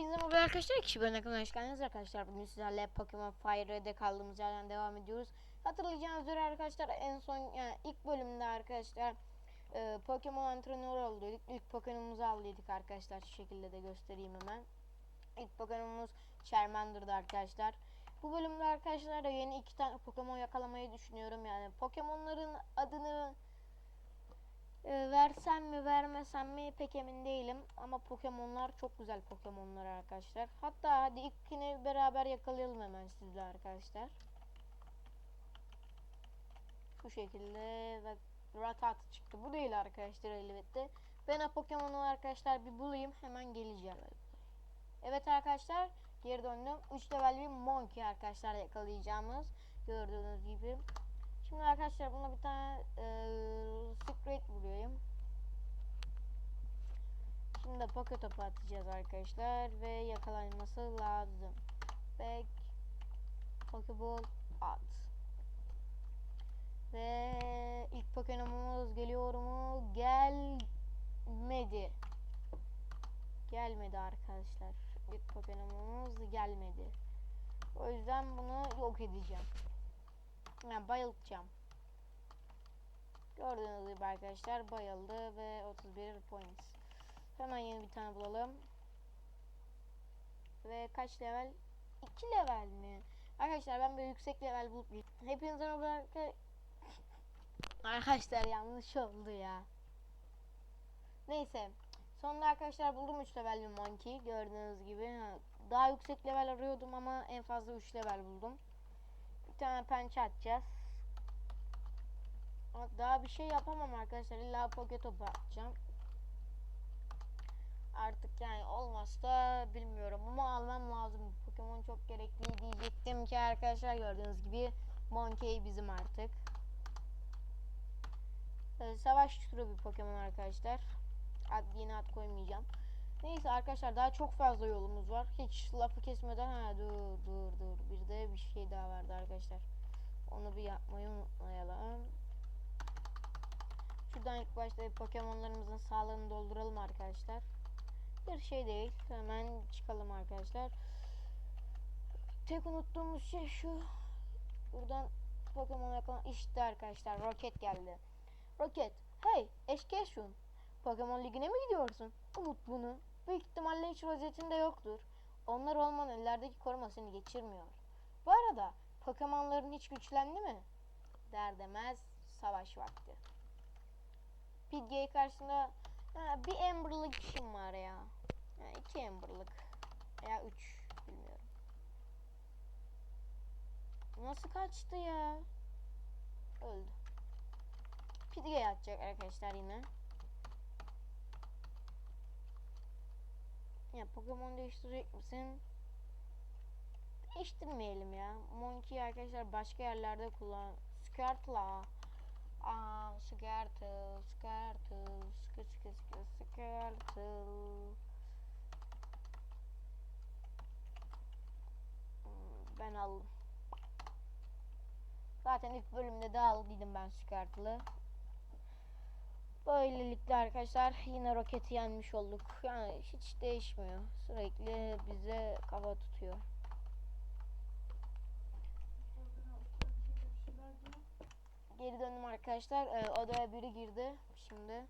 Hepinize merhaba arkadaşlar. Kişi bölümüne kadar hoş arkadaşlar. Bugün sizlerle Pokemon Fire'de kaldığımız yerden devam ediyoruz. Hatırlayacağınız üzere arkadaşlar en son yani ilk bölümde arkadaşlar e, Pokemon antrenörü olduk. İlk Pokemon'umuzu aldıydık arkadaşlar. Şu şekilde de göstereyim hemen. İlk Pokemon'umuz Charmander'dı arkadaşlar. Bu bölümde arkadaşlar yeni iki tane Pokemon yakalamayı düşünüyorum. Yani Pokemon'ların adını e, versem mi vermesem mi pek emin değilim. Ama Pokemon'lar çok güzel Pokemon'lar arkadaşlar. Hatta hadi ilkini beraber yakalayalım hemen sizle arkadaşlar. Şu şekilde ve Ratat çıktı. Bu değil arkadaşlar elbette. Ben Pokemon'u arkadaşlar bir bulayım hemen geleceğim. Evet arkadaşlar geri döndüm. 3 level bir Monkey arkadaşlar yakalayacağımız. Gördüğünüz gibi. Şimdi arkadaşlar buna bir tane e, Secret vuruyorum. Şimdi de pocket topu atacağız arkadaşlar ve yakalanması lazım. Back Pokeball at. Ve ilk Pokemon'umuz geliyor mu? Gelmedi. Gelmedi arkadaşlar. İlk Pokemon'umuz gelmedi. O yüzden bunu yok edeceğim. Yani bayıltacağım. Gördüğünüz gibi arkadaşlar bayıldı ve 31 points. Hemen yeni bir tane bulalım. Ve kaç level? 2 level mi? Arkadaşlar ben böyle yüksek level bulup hepinize merhaba Arkadaşlar yanlış oldu ya. Neyse. Sonunda arkadaşlar buldum 3 level bir monkey. Gördüğünüz gibi. Ha, Daha yüksek level arıyordum ama en fazla 3 level buldum. Tane pençe atacağız. Daha bir şey yapamam arkadaşlar. İlla poke topu atacağım. Artık yani olmazsa bilmiyorum ama almam lazım. Pokemon çok gerekli diyecektim ki arkadaşlar gördüğünüz gibi Monkey bizim artık. Ee, savaş türü bir Pokemon arkadaşlar. Ad, yeni ad koymayacağım. Neyse arkadaşlar daha çok fazla yolumuz var. Hiç lafı kesmeden ha dur dur dur. Bir de bir şey daha vardı arkadaşlar. Onu bir yapmayı unutmayalım. Şuradan ilk başta Pokemon'larımızın sağlığını dolduralım arkadaşlar. Bir şey değil. Hemen çıkalım arkadaşlar. Tek unuttuğumuz şey şu. Buradan Pokemon yakalan. İşte arkadaşlar roket geldi. Roket. Hey Eşkeşun. Pokemon Ligi'ne mi gidiyorsun? Unut bunu. Büyük ihtimalle hiç rozetinde yoktur. Onlar olman ellerdeki koruma seni geçirmiyor. Bu arada Pokemon'ların hiç güçlendi mi? Der demez savaş vakti. Pidgey karşısında ha, bir Ember'lık işim var ya. Ha, iki Ember'lık. Ya üç. Bilmiyorum. Nasıl kaçtı ya? Öldü. Pidgey atacak arkadaşlar yine. Ya Pokemon değiştirecek misin? Değiştirmeyelim ya. Monkey arkadaşlar başka yerlerde kullan. Squirtle'a. Aa, Squirtle, Squirtle, Squirtle, Squirtle. Hmm, Ben aldım. Zaten ilk bölümde de aldıydım ben Squirtle'ı. Böylelikle arkadaşlar yine roketi yenmiş olduk. Yani hiç değişmiyor. Sürekli bize kafa tutuyor. Geri döndüm arkadaşlar. Ee, odaya biri girdi şimdi.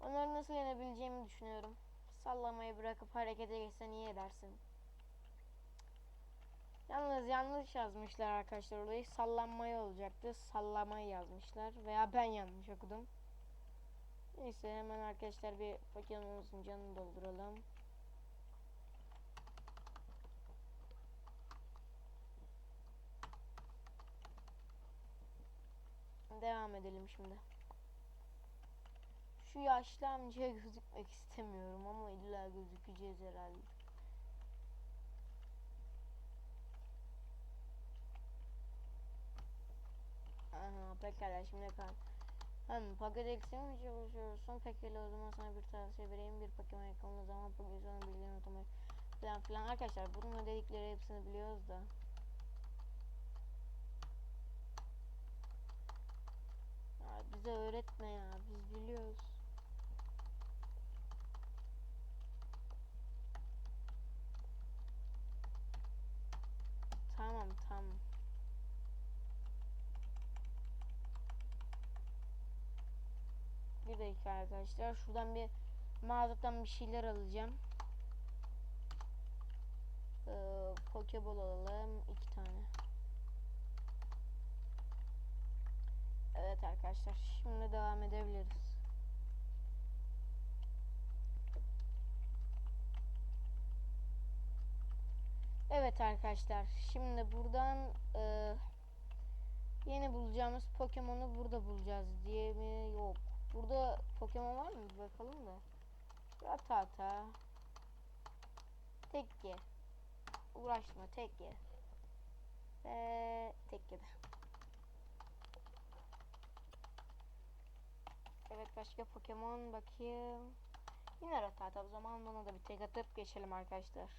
Onları nasıl yenebileceğimi düşünüyorum. Sallamayı bırakıp harekete geçsen iyi edersin. Yalnız yanlış yazmışlar arkadaşlar orayı. Sallanmayı olacaktı. Sallamayı yazmışlar. Veya ben yanlış okudum. Neyse hemen arkadaşlar bir Pokemon'umuzun canını dolduralım. Devam edelim şimdi. Şu yaşlı amcaya gözükmek istemiyorum ama illa gözükeceğiz herhalde. Aha pekala şimdi kal. Hem eksiği mi çalışıyorsun? Pekala o zaman sana bir tavsiye vereyim. Bir Pokemon yakaladığın zaman Pokemon'un bilgilerini otomatik falan filan. Arkadaşlar bunun dedikleri hepsini biliyoruz da. Ya bize öğretme ya. Biz biliyoruz. Dakika arkadaşlar. Şuradan bir mağazadan bir şeyler alacağım. Ee, Pokeball alalım. iki tane. Evet arkadaşlar. Şimdi devam edebiliriz. Evet arkadaşlar. Şimdi buradan e, yeni bulacağımız Pokemon'u burada bulacağız diye mi? Yok. Burada Pokemon var mı? Bakalım da. Ratata. Tekke. Uğraşma tekke. Ve tekke de. Evet başka Pokemon bakayım. Yine Ratata o zaman bana da bir tek atıp geçelim arkadaşlar.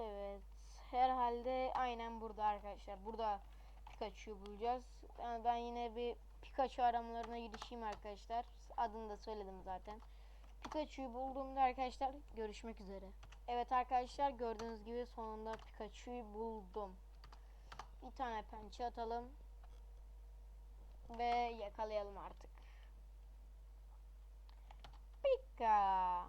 Evet. Herhalde aynen burada arkadaşlar. Burada Pikachu'yu bulacağız. Yani ben yine bir Pikachu aramalarına girişeyim arkadaşlar. Adını da söyledim zaten. Pikachu'yu bulduğumda arkadaşlar görüşmek üzere. Evet arkadaşlar gördüğünüz gibi sonunda Pikachu'yu buldum. Bir tane pençe atalım. Ve yakalayalım artık. Pika.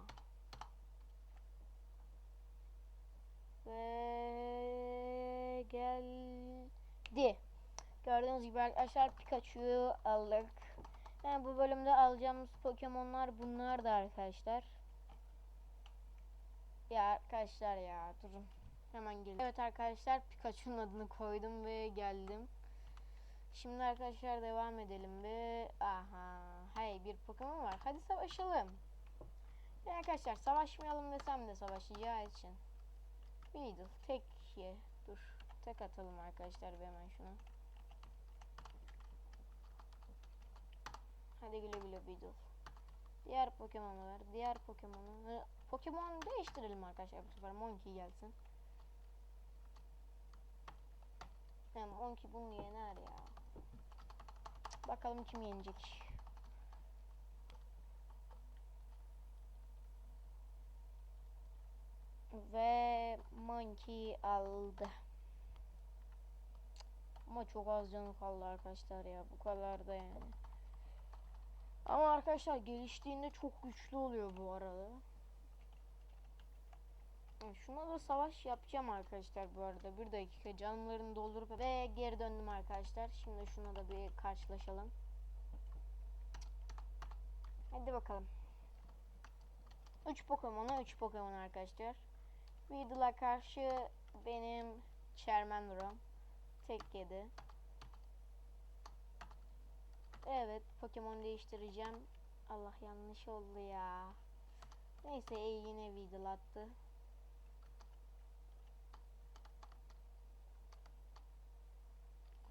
Ve geldi. Gördüğünüz gibi arkadaşlar Pikachu'yu aldık. Yani bu bölümde alacağımız Pokemon'lar bunlar da arkadaşlar. Ya arkadaşlar ya durun. Hemen gelin. Evet arkadaşlar Pikachu'nun adını koydum ve geldim. Şimdi arkadaşlar devam edelim ve aha hay bir Pokemon var. Hadi savaşalım. Ya arkadaşlar savaşmayalım desem de savaşacağı için. Weedle tek ye. Dur. Tek atalım arkadaşlar bir hemen şuna. Hadi güle güle Weedle. Diğer Pokemon'u ver. Diğer Pokemon'u. Hı, Pokemon değiştirelim arkadaşlar bu sefer. Monkey gelsin. Hem Monkey bunu yener ya. Bakalım kim yenecek. Ve Monkey aldı. Ama çok az canı kaldı arkadaşlar ya. Bu kadar da yani. Ama arkadaşlar geliştiğinde çok güçlü oluyor bu arada. Şuna da savaş yapacağım arkadaşlar bu arada. Bir dakika canlarını doldurup ve geri döndüm arkadaşlar. Şimdi şuna da bir karşılaşalım. Hadi bakalım. 3 Pokemon'a 3 Pokemon arkadaşlar. Weedle'a karşı benim Charmander'ım. Tek yedi. Evet Pokemon değiştireceğim. Allah yanlış oldu ya. Neyse iyi yine Weedle attı.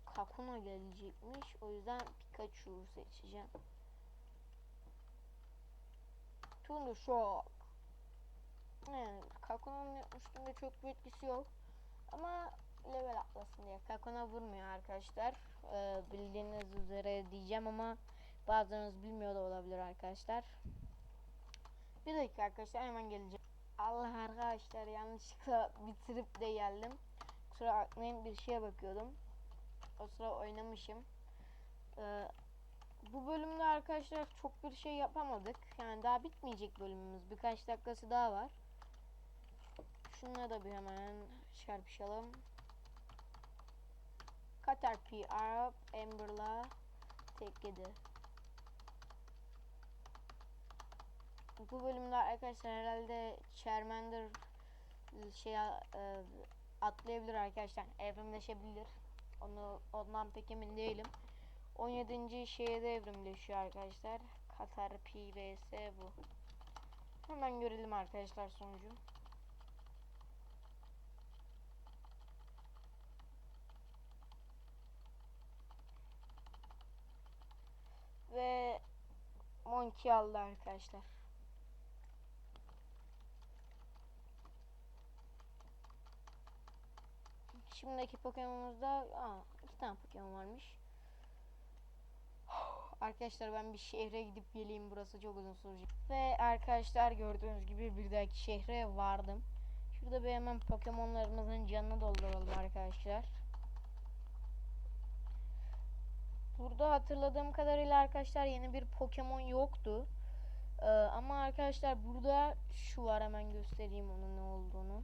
Kakuna gelecekmiş. O yüzden Pikachu seçeceğim. Shock. Yani Kakuna'nın üstünde çok bir etkisi yok. Ama level atlasın diye. Kakuna vurmuyor arkadaşlar. Ee, bildiğiniz üzere diyeceğim ama bazılarınız bilmiyor da olabilir arkadaşlar. Bir dakika arkadaşlar hemen geleceğim. Allah arkadaşlar yanlışlıkla bitirip de geldim. Kusura bakmayın bir şeye bakıyordum. O sıra oynamışım. Ee, bu bölümde arkadaşlar çok bir şey yapamadık. Yani daha bitmeyecek bölümümüz. Birkaç dakikası daha var. Şunları da bir hemen çarpışalım. Caterpie, Amber'la tek yedi. Bu bölümde arkadaşlar herhalde Charmander şey e, atlayabilir arkadaşlar. Evrimleşebilir. Onu ondan pek emin değilim. 17. şeye de evrimleşiyor arkadaşlar. Caterpie vs bu. Hemen görelim arkadaşlar sonucu. Ve Aldı arkadaşlar. Şimdiki Pokemon'umuzda aa, iki tane Pokemon varmış. Arkadaşlar ben bir şehre gidip geleyim burası çok uzun sürecek. Ve arkadaşlar gördüğünüz gibi bir dahaki şehre vardım. Şurada bir hemen Pokemon'larımızın canını dolduralım arkadaşlar. Burada hatırladığım kadarıyla arkadaşlar yeni bir Pokemon yoktu. Ee, ama arkadaşlar burada şu var hemen göstereyim onun ne olduğunu.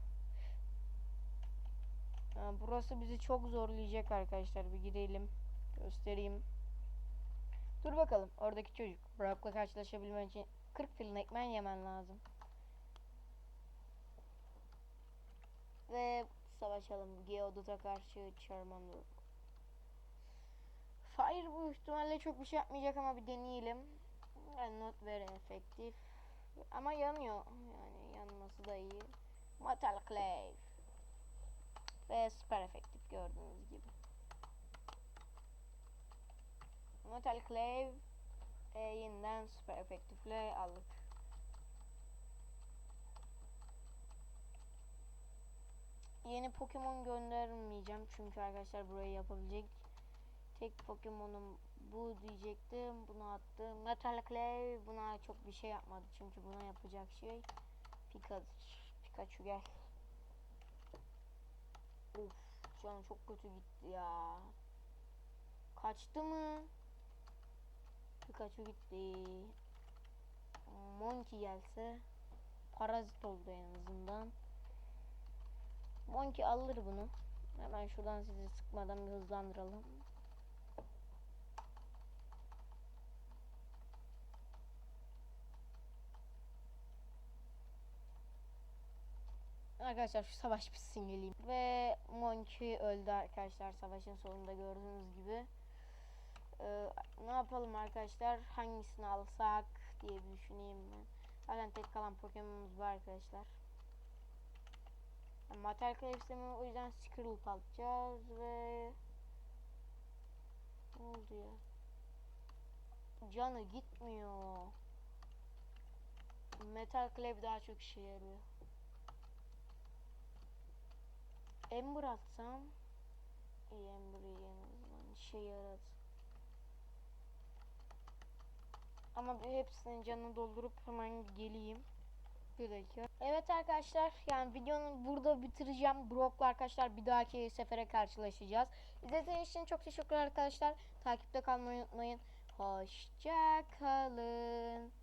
Ee, burası bizi çok zorlayacak arkadaşlar. Bir girelim. Göstereyim. Dur bakalım. Oradaki çocuk. Brock'la karşılaşabilmen için 40 filin ekmen yemen lazım. Ve savaşalım. Geodude'a karşı Charmander. Fire bu ihtimalle çok bir şey yapmayacak ama bir deneyelim. And not very effective. Ama yanıyor. Yani yanması da iyi. Metal Clave. Ve süper efektif gördüğünüz gibi. Metal Clave e, yeniden süper efektifle aldık. Yeni Pokemon göndermeyeceğim çünkü arkadaşlar burayı yapabilecek tek Pokemon'um bu diyecektim. Bunu attım. Metal Clay buna çok bir şey yapmadı çünkü buna yapacak şey Pikachu. Pikachu gel. Uf, canım çok kötü gitti ya. Kaçtı mı? Pikachu gitti. Monkey gelse parazit oldu en azından. Monkey alır bunu. Hemen şuradan sizi sıkmadan bir hızlandıralım. Arkadaşlar şu savaş bitsin geleyim. Ve Monkey öldü arkadaşlar savaşın sonunda gördüğünüz gibi. Ee, ne yapalım arkadaşlar? Hangisini alsak diye bir düşüneyim ben. Zaten tek kalan Pokemon'umuz var arkadaşlar. Yani Metal Clave o yüzden Squirtle alacağız ve ne oldu ya? Canı gitmiyor. Metal Clave daha çok işe yarıyor. Ember atsam iyi Ember'ı en işe yarar. Ama bir hepsinin canını doldurup hemen geleyim. Bir dakika. Evet arkadaşlar yani videonu burada bitireceğim. Brock'la arkadaşlar bir dahaki sefere karşılaşacağız. İzlediğiniz için çok teşekkürler arkadaşlar. Takipte kalmayı unutmayın. Hoşça kalın.